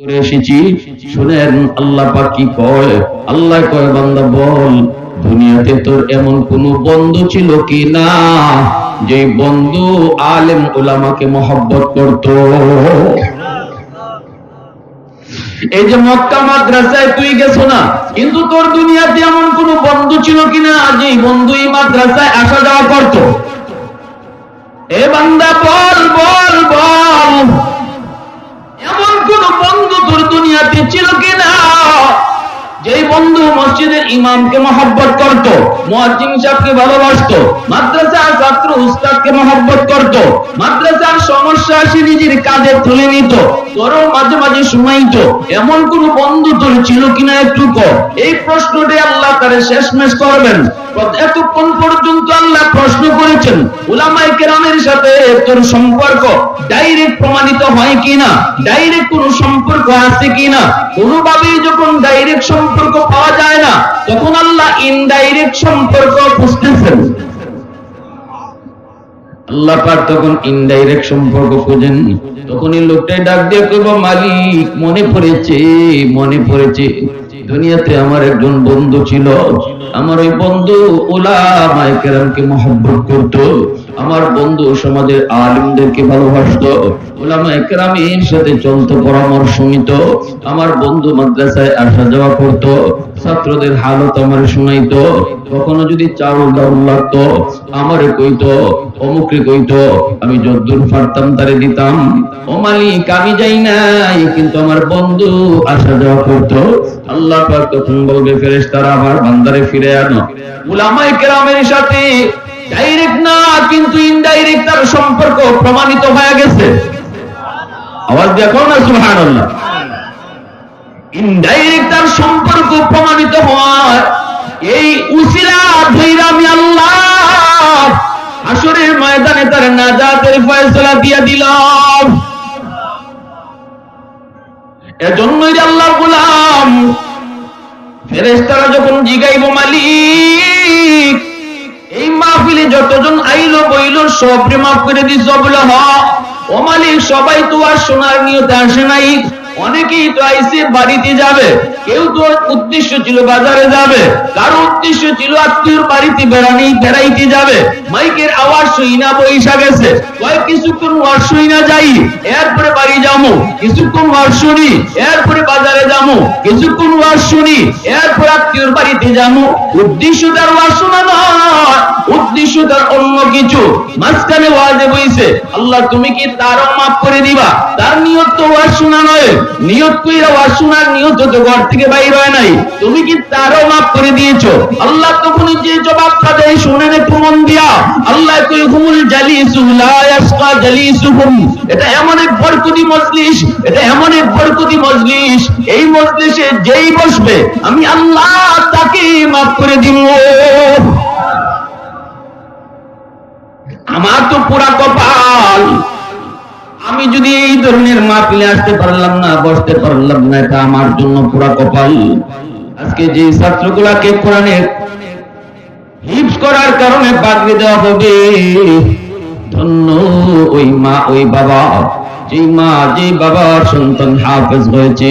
করে এসেছি। শুনেন, আল্লাহ পাক কি কয়? আল্লাহ কয়, বান্দা, বল, দুনিয়াতে তোর এমন কোন বন্ধু ছিল কি না যে বন্ধু আলেম ওলামাকে মহব্বত করত? এই যে মক্কা মাদ্রাসায় তুই গেছো না, কিন্তু তোর দুনিয়াতে এমন কোন বন্ধু ছিল কিনা যে বন্ধু এই মাদ্রাসায় আসা যাওয়া করতো? এ বান্দা, বল মসজিদের ইমামকে মহব্বত করত, মুয়াজ্জিন সাহেবকে ভালোবাসতো, মাদ্রাসার ছাত্র উস্তাদকে মহব্বত করত, মাদ্রাসার সমস্যা আসে নিজের কাজে তুলে নিত তোরও মাঝে মাঝে শুনাইতো, এমন কোন বন্ধু তোর ছিল কিনা একটু কর এই প্রশ্নটি আল্লাহ তারে শেষমেশ করবেন। এতক্ষণ পর্যন্ত আল্লাহ প্রশ্ন করেছেন? উলামায়ে কেরামের সাথে তোর সম্পর্ক ডাইরেক্ট প্রমাণিত হয় কিনা? ডাইরেক্ট কোন সম্পর্ক আছে কিনা? কোনোভাবেই যখন ডাইরেক্ট সম্পর্ক পাওয়া যায় না, তখন আল্লাহ ইনডাইরেক্ট সম্পর্ক খুঁজতেছেন। আল্লাহ পাক তখন ইনডাইরেক্ট সম্পর্ক খোঁজেন। তখন এই লোকটাই ডাক দিয়ে কইব, মালিক, মনে পড়েছে মনে পড়েছে। দুনিয়াতে আমার একজন বন্ধু ছিল। আমার ওই বন্ধু ওলামায়ে কেরামকে মহব্বত করত। আমার বন্ধু সমাজের আলিমদেরকে ভালোবাসত, ওলামায়ে কেরামের সাথে চলতো পরামর্শ নিত, আমার বন্ধু মাদ্রাসায় আসা যাওয়া করত, ছাত্রদের হালত আমার শুনাইতো, কখনো যদি চাউল ডাউল লাগতো, আমারে কইতো অমুকে কইতো, আমি যদ্দুর পারতাম তারে দিতাম। ও মালিক, আমি যাই নাই, কিন্তু আমার বন্ধু আসা যাওয়া করতো। আল্লাহ পাক তখন বলবে, ফেরেশতারা আমার বান্দারে ফিরে আনো। উলামায়ে কেরামের সাথে ডাইরেক্ট না, কিন্তু ইনডাইরেক্ট তার সম্পর্ক প্রমাণিত হয়ে গেছে। আওয়াজ দেখো না, সুবহানাল্লাহ। ইনডাইরেক্ট তার সম্পর্ক প্রমাণিত হয়। এই উসিলা ধৈরা আমি আল্লাহ আসরের ময়দানে তার নাজাতের ফয়সালা দিয়ে দিলাম। এজন্যই আল্লাহ গোলাম, ফেরেশতারা যখন জিগাইব মালিক মাহফিলে যতজন আইলো বইলো সবরে মাফ করে দিস বলে হ। ও মালিক, সবাই তো আর সোনার নিয়তে আসে নাই। অনেকেই তো আইসে বাড়িতে যাবে। কেউ তো উদ্দেশ্য ছিল বাজারে যাবে। কারও উদ্দেশ্য ছিল আত্মীয়র বাড়িতে বেড়ানি, বেড়াইতে যাবে। মাইকের আওয়াজ শুই না, বৈশা গেছে। কয়েক কিছুক্ষণ ওয়াজ শুই না যাই, এরপরে বাড়ি যাব কিছুক্ষণ ওয়াজ শুনি, এরপরে বাজারে যাব কিছুক্ষণ ওয়াজ শুনি, এরপর আত্মীয়র বাড়িতে যাব উদ্দেশ্য তার ওয়াজ শোনা নয়, উদ্দেশ্য তার অন্য কিছু। মাঝখানে ওয়াজে বইছে, আল্লাহ, তুমি কি তারও মাফ করে দিবা? তার নিয়ত তো ওয়াজ শোনা নয়। নিয়ত কইরা ওয়াজ শোনার নিয়ত তো থেকে বাইর হয় নাই। তুমি কি তারও মাফ করে দিয়েছ? আল্লাহ তখন যে জবাবটা দেয় শুনেন একটু দিয়া। আল্লাহ কই হুমুল জালিসু, লা জালিসুহুম। এটা এমন এক বরকতি মজলিস, এটা এমন এক বরকতি মজলিস। এই মজলিসে যেই বসবে, আমি আল্লাহ তাকে মাফ করে দিব। আমার তো পুরা কপাল আমি যদি এই ধরনের মাহফিলে আসতে পারলাম না, বসতে পারলাম না, এটা আমার জন্য পুরা কপাল। আজকে যে ছাত্রগুলাকে কোরআনে হিপস করার কারণে বাগড়ে দেওয়া হবে, ধন্য ওই মা, ওই বাবা। যে মা যে বাবার সন্তান হাফেজ হয়েছে।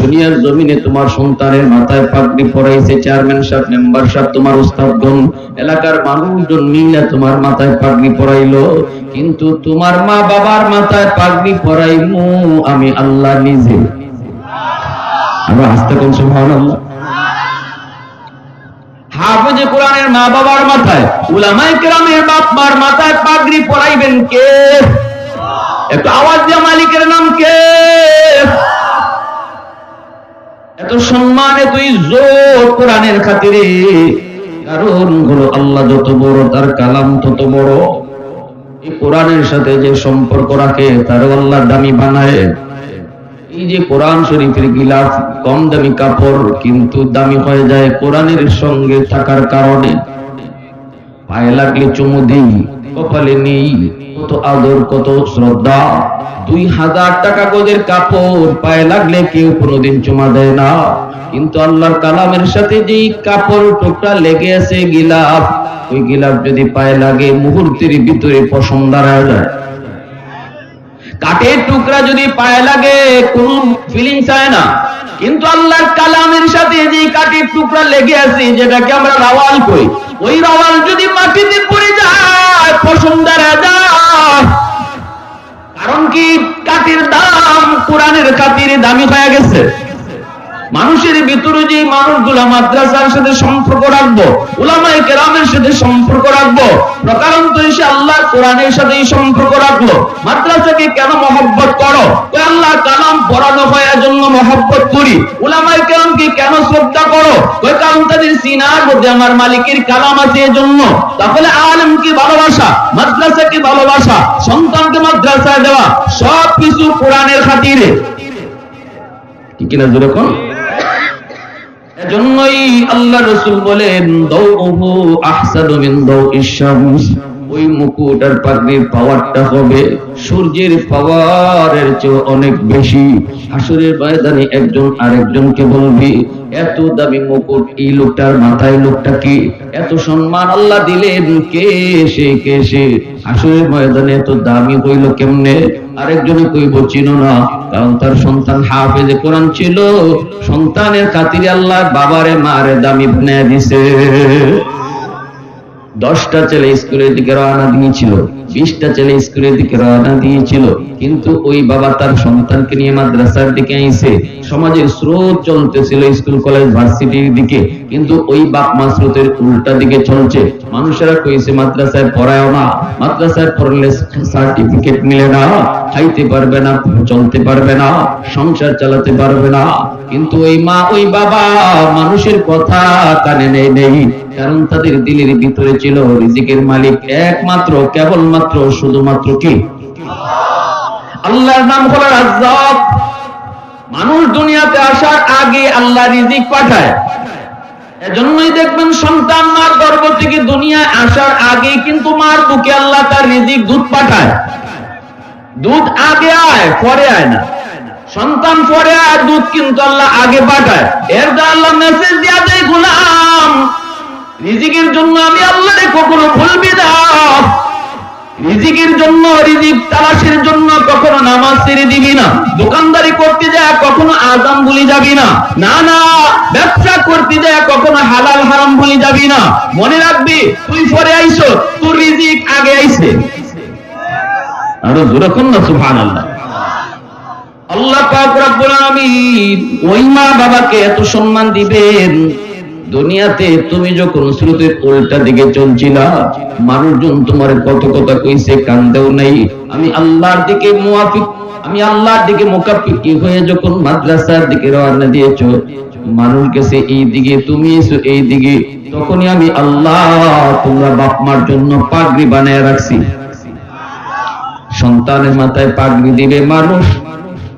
দুনিয়ার জমিনে তোমার সন্তানের মাথায় পাগড়ি পরাইছে চেয়ারম্যান সাহেব মেম্বার সাহেব, তোমার উস্তাদগণ। এলাকার মানুষজন মিলে তোমার মাথায় পাগড়ি পরাইলো। কিন্তু তোমার মা বাবার মাথায় পাগড়ি পরাইমু, আমি আল্লাহ নিজে। আমরা হাসতে কোন সুবহানাল্লাহ। হাফেজে কোরআনের মা বাবার মাথায়, উলামায়ে কেরামের বাপ মার মাথায় পাগড়ি পরাইবেন কে? একটু আওয়াজ দিয়া মালিকের নাম কে? এত সম্মান এত ইজ্জত কোরআনের খাতিরে। কারণ হলো আল্লাহ যত বড়, তার কালাম তত বড়। এই কোরআনের সাথে যে সম্পর্ক রাখে, তারও আল্লাহ দামি বানায়। এই যে কোরআন শরীফের গিলাফ কম দামি কাপড়, কিন্তু দামি হয়ে যায় কোরআনের সঙ্গে থাকার কারণে। পায়ে লাগলে চুমু দিই। কপালে নেই, কত আদর, কত শ্রদ্ধা। দুই হাজার টাকা গোদের কাপড় পায়ে লাগলে কেউ কোনোদিন চুমা দেয় না। কিন্তু আল্লাহর কালামের সাথে যেই কাপড় টুকরা লেগে আছে গিলাফ, ওই গিলাফ যদি পায়ে লাগে, মুহূর্তের ভিতরে পশম দাঁড়ায় যায়। কাঠের টুকরা যদি পায়ে লাগে, কোন ফিলিং চায় না। কিন্তু আল্লাহর কালামের সাথে যে কাঠের টুকরা লেগে আছে, যেটাকে আমরা রাওয়াল কই ওই রাওয়াল যদি মাটিতে যায় কারণ কি? কাঠের দাম কোরআনের খাতিরে দামি হয়ে গেছে। মানুষের ভিতরে যে মানুষগুলা মাদ্রাসার সাথে সম্পর্ক রাখব, উলামায়ে কেরামের সাথে সম্পর্ক রাখব, প্রকারান্ত এসে আল্লাহ কোরআনের সাথে সম্পর্ক রাখল মাদ্রাসাকে কেন মহব্বত করো? আল্লাহ কালাম পড়ানো হয় এজন্য মহব্বত করি। উলামায়ে কেরামকে কেন শ্রদ্ধা করো? ওই কারণ তাদের সিনার মধ্যে আমার মালিকের কালাম আছে এজন্য। তাহলে আলেমকে ভালোবাসা? মাদ্রাসাকে ভালোবাসা? সন্তানকে মাদ্রাসায় দেওয়া সব কিছু কোরআনের খাতিরে। এজন্যই আল্লাহ রসুল বলেন দৌহু আহসানু মিন দাউইশ শামস। ওই মুকুট আর পাগড়ির পাওয়ারটা হবে সূর্যের পাওয়ারের চেয়ে অনেক বেশি। হাসরের ময়দানে একজন আরেকজনকে বলবি, এত দামি মুকুট, এই লোকটার মাথায় লোকটা কি? এত সম্মান আল্লাহ দিলেন কে সে কে সে? হাসরের ময়দানে এত দামি হইল কেমনে? আরেকজনে কইব, চিনো না, কারণ তার সন্তান হাফেজে কোরআন ছিল। সন্তানের খাতিরে আল্লাহ বাবারে মারে দামি বানায় দিছে। দশটা ছেলে স্কুলের দিকে রওনা দিয়েছিল, বিশটা ছেলে স্কুলের দিকে রওনা দিয়েছিল, কিন্তু ওই বাবা তার সন্তানকে নিয়ে মাদ্রাসার দিকে আইছে। সমাজের স্রোত চলতেছিল স্কুল, কলেজ, ভার্সিটির দিকে, কিন্তু ওই বাপ মা স্রোতের উল্টা দিকে চলছে। মানুষেরা কইছে, মাদ্রাসায় পড়ায় না, মাদ্রাসায় পড়লে সার্টিফিকেট মিলে না, খাইতে পারবে না, চলতে পারবে না, সংসার চালাতে পারবে না। কিন্তু ওই মা, ওই বাবা মানুষের কথা কানে নেই নেই, কারণ তাদের দিলের ভিতরে ছিল রিজিকের মালিক একমাত্র, কেবলমাত্র, শুধুমাত্র কি? আল্লাহর নাম হলো রাজ্জাক। মানুষ দুনিয়াতে আসার আগে আল্লাহ রিজিক পাঠায়। এজন্যই দেখবেন সন্তান মার গর্ভ থেকে দুনিয়ায় আসার আগে কিন্তু মার বুকে আল্লাহ তার রিজিক দুধ পাঠায়। দুধ আগে আয়, পরে আয় না। সন্তান পরে আর দুধ কিন্তু আল্লাহ আগে পাঠায়। এর আল্লাহ মেসেজ দিয়া দেয়, গুলাম, রিজিকের জন্য আমি আল্লাহরে কখনো ভুলবি না। রিজিকের জন্য, রিজিক তালাশের জন্য কখনো নামাজ ছেড়ে দিবি না। দোকানদারি করতে যায়, কখনো আজাম ভুলে যাবি না। না না, ব্যবসা করতে যায়, কখনো হালাল হারাম ভুলে যাবি না। মনে রাখবি, তুই পরে আইসো, তোর রিজিক আগে আইছে। আরও যেরকম না, সুবহানাল্লাহ। আল্লাহ ওই মা বাবাকে এত সম্মান দিবেন। দুনিয়াতে তুমি যখন স্রোতের উল্টা দিকে চলছিলা, মানুষজন তোমার কত কথা কইছে, কান্দেও নাই। আমি আল্লাহর দিকে মুয়াফিক আমি আল্লাহর দিকে মোকাফিকি হয়ে যখন মাদ্রাসার দিকে রওনা দিয়েছ, মানুষ গেছে, এই দিকে তুমি এসো, এই দিকে। তখনই আমি আল্লাহ, তোমরা বাপ মার জন্য পাগড়ি বানায় রাখছি। সন্তানের মাথায় পাগড়ি দিবে মানুষ।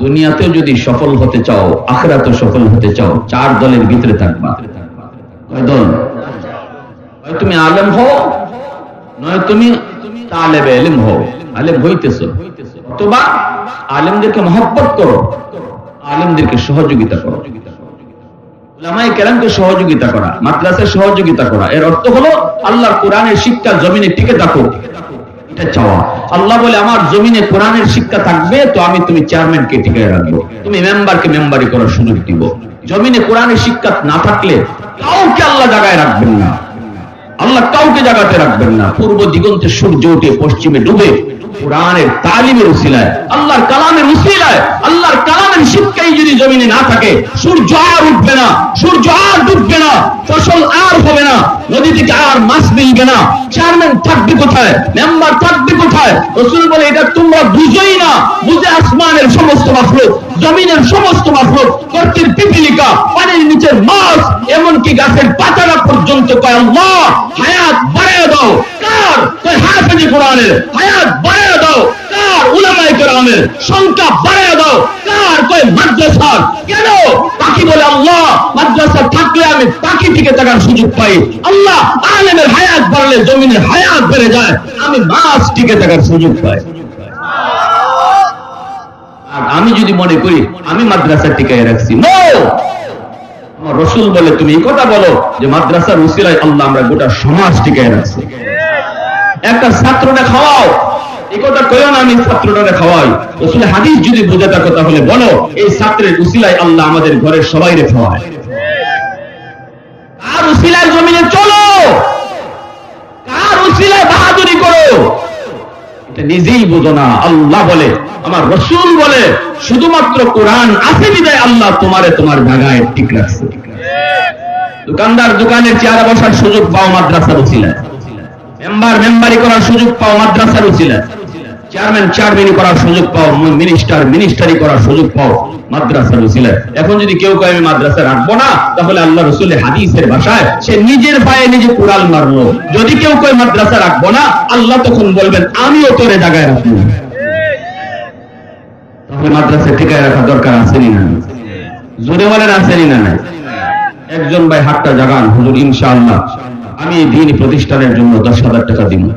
দুনিয়াতে যদি সফল হতে চাও আখরাতে সফল হতে চাও, চার দলের ভিতরে থাকবা। তুমি আলেম হও? নয় তুমি তালেবে হও। আলেম হইতেছো। অথবা আলেমদেরকে মহব্বত করো। আলেমদেরকে সহযোগিতা করো। সহযোগিতা করা, মাদ্রাসায় সহযোগিতা করা। এর অর্থ হলো, আল্লাহর কোরআনের শিক্ষা জমিনে টিকে থাকো। এটা চাওয়া। আল্লাহ বলে, আমার জমিনে কোরআনের শিক্ষা থাকবে, তো আমি তুমি চেয়ারম্যানকে টিকে রাখব। তুমি মেম্বারকে মেম্বারি করার সুযোগ দিব। জমিনে কোরআনের শিক্ষা না থাকলে কাউকে আল্লাহ জায়গায় রাখবেন না। আল্লাহ কাউকে জায়গাতে রাখবেন না। পূর্ব দিগন্তে সূর্য উঠে পশ্চিমে ডুবে কোরআনের তালিমের উসিলায়, আল্লাহর কালামের উসিলায়, আল্লাহর কালামের কোরআন শিক্ষাই যদি জমিনে না থাকে, সূর্য আর উঠবে না, সূর্য আর ডুববে না, ফসল আর হবে না, নদী থেকে আর মাছ মিলবে না চেয়ারম্যান থাকবে কোথায় মেম্বার থাকবে কোথায়? রসুল বলে, এটা তোমরা বুঝোই না, বুঝে আসমানের সমস্ত মাফলুক জমিনের সমস্ত মাফলুক কর্তির পিপিলিকা, পানির নিচের মাছ, এমনকি গাছের পাতারা পর্যন্ত কয়, আল্লাহ, হায়াত বাড়ায় দাও। কার? হাফেজি কোরআনের। হায়াত বাড়ায় দাও। কার? উলামায়ে কেরামের সংখ্যা বাড়ায় দাও। মাদ্রাসার। কেন? পাখি বলে, আল্লাহ মাদ্রাসা থাকলে আমি পাখি থেকে থাকার সুযোগ পাই। আল্লাহ, আলেমের হায়াত বাড়লে জমিনের হায়াত বেড়ে যায়। আমি মাছ টিকে থাকার সুযোগ পাই। আর আমি যদি মনে করি, আমি মাদ্রাসা টিকায় রাখছি। আমার রসুল বলে, তুমি এই কথা বলো যে মাদ্রাসার উসিলায় আল্লাহ আমরা গোটা সমাজ টিকায় রাখছি। একটা ছাত্রটা খাওয়াও নিজেই না, আল্লাহ বলে, আমার রসুল বলে, শুধুমাত্র কোরআন আছে বিদায়, আল্লাহ তোমারে তোমার ঠিক রাখছে। দোকানদার দোকানের চেয়ারে বসার সুযোগ পাও, মাদ্রাসার উচিলায় মেম্বার মেম্বারি করার সুযোগ পাও, মাদ্রাসার উচিলায় যদি কেউ কয় মাদ্রাসা রাখব না আল্লাহ তখন বলবেন, আমিও তোরে জায়গায় রাখব। তাহলে মাদ্রাসা টিকায় রাখা দরকার আসেনি না? জোরে বলেন, আসেনি না? একজন ভাই হাতটা জাগান, হুজুর, ইনশাআল্লাহ। আমি এই দিন প্রতিষ্ঠানের জন্য দশ হাজার টাকা দিব।